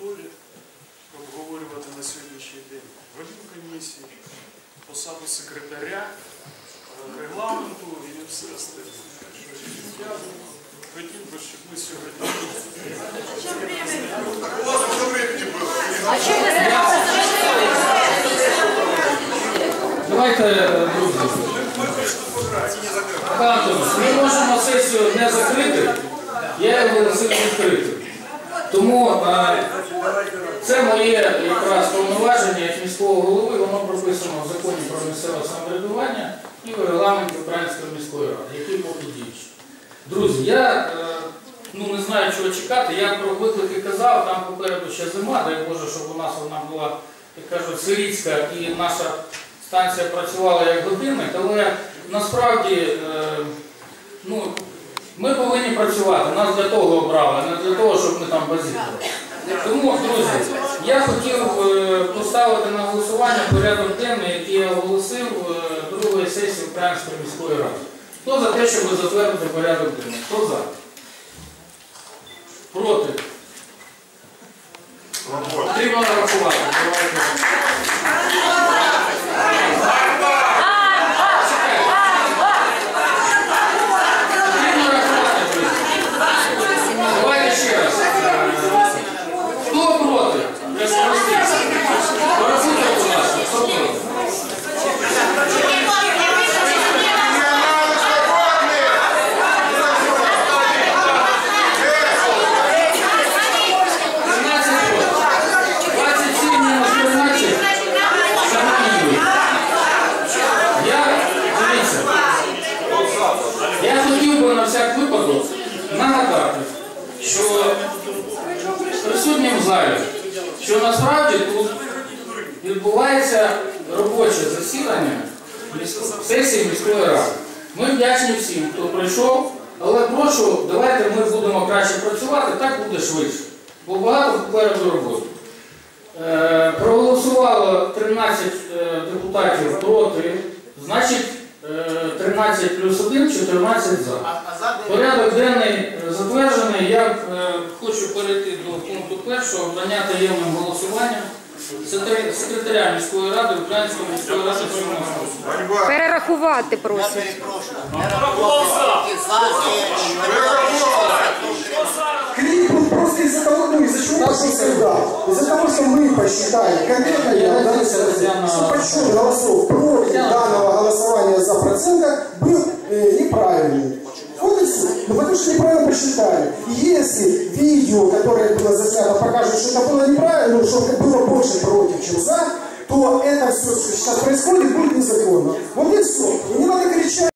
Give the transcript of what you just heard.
готові обговорювати на сьогоднішній день голів комісії, посаду секретаря, е, регламенту і все остальне. Хотів би, щоб ми сьогодні що ви зараз? Давайте, е, друзі. Ми можемо сесію не закрити, я його оголосив відкритим. Тому е, це моє якраз повноваження як міського голови, воно прописано в законі про місцеве самоврядування і в регламенті Української міської ради, який поки діючий. Друзі, я е, ну, не знаю, чого чекати. Я про виклики казав, там попереду ще зима, дай Боже, щоб у нас вона була, як кажуть, сирійська і наша станція працювала як годинник, але насправді е, ну, ми повинні працювати. Нас для того обрали, не для того, щоб ми там базікали. Тому, друзі, я хотів е, поставити на голосування порядок денний, який я оголосив е, другої сесії Української міської ради. Хто за те, щоб затвердити порядок денний? Хто за? Проти? Потрібно нарахувати. Давайте. Потрібно рахувати, друзі. Давайте ще раз. Хто проти? Я спростився. Порахуйте, будь ласка, хто проти? Тринадцять проти. 27 мінус 13. Шановні люди. Я, дивіться, я хотів би на всяк випадок нагадати, що присутнім в залі, що насправді тут відбувається робоче засідання сесії міської ради. Ми вдячні всім, хто прийшов, але прошу, давайте ми будемо краще працювати, так буде швидше. Бо багато попереду роботи. Е, Проголосувало 13 е, депутатів проти, значить е, 13 плюс 1, 14 за. Порядок денний е, затверджений. Я е, хочу перейти до пункту першого, обрання таємним голосуванням секретаря- секретаря міської ради Української міської ради сьомого скликання. Перерахувати просять. Клип был просто из-за того, ну из-за чего пошел скандал. Из-за того, что мы посчитали, конкретно я, да, что подсчет голосов против данного голосования за процента был э, неправильный. Все. Ну потому что неправильно посчитали. И если видео, которое было заснято, покажет, что это было неправильно, ну, что было больше против, чем за, то это все, что сейчас происходит, будет незаконно. Вот и все. И не надо кричать.